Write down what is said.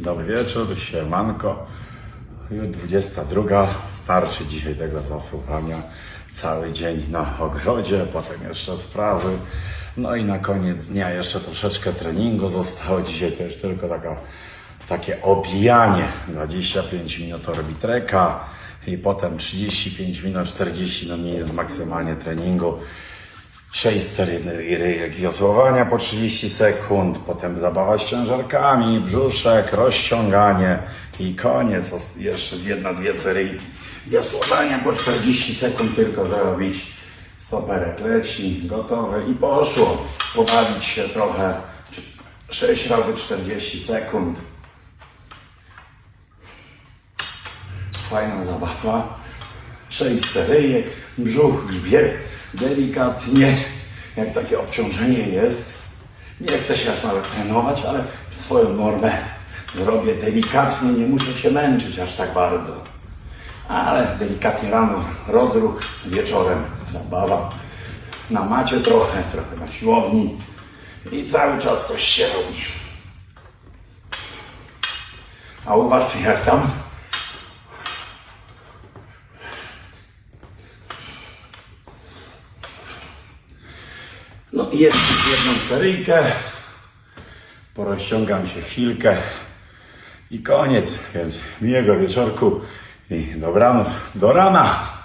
Dobry wieczór, siemanko. Już 22. Starczy dzisiaj tego zasłuchania. Cały dzień na ogrodzie, potem jeszcze sprawy. No i na koniec dnia jeszcze troszeczkę treningu zostało. Dzisiaj to już tylko taka, takie obijanie. 25 minut orbitreka i potem 35 minut, 40 no minut maksymalnie treningu. 6 serii ryjek wiosłowania po 30 sekund, potem zabawa z ciężarkami, brzuszek, rozciąganie i koniec. Jeszcze jedna, dwie serii wiosłowania po 40 sekund tylko zrobić. Stoperek leci, gotowy i poszło. Pobawić się trochę. 6 razy 40 sekund. Fajna zabawa. Sześć seryjek, brzuch, grzbiet, delikatnie, jak takie obciążenie jest. Nie chcę się aż nawet trenować, ale swoją normę zrobię delikatnie, nie muszę się męczyć aż tak bardzo. Ale delikatnie rano rozruch, wieczorem zabawa. Na macie trochę, trochę na siłowni i cały czas coś się robi. A u Was jak tam? No i jeszcze jedną seryjkę. Porozciągam się chwilkę i koniec. Więc miłego wieczorku i dobranoc. Do rana.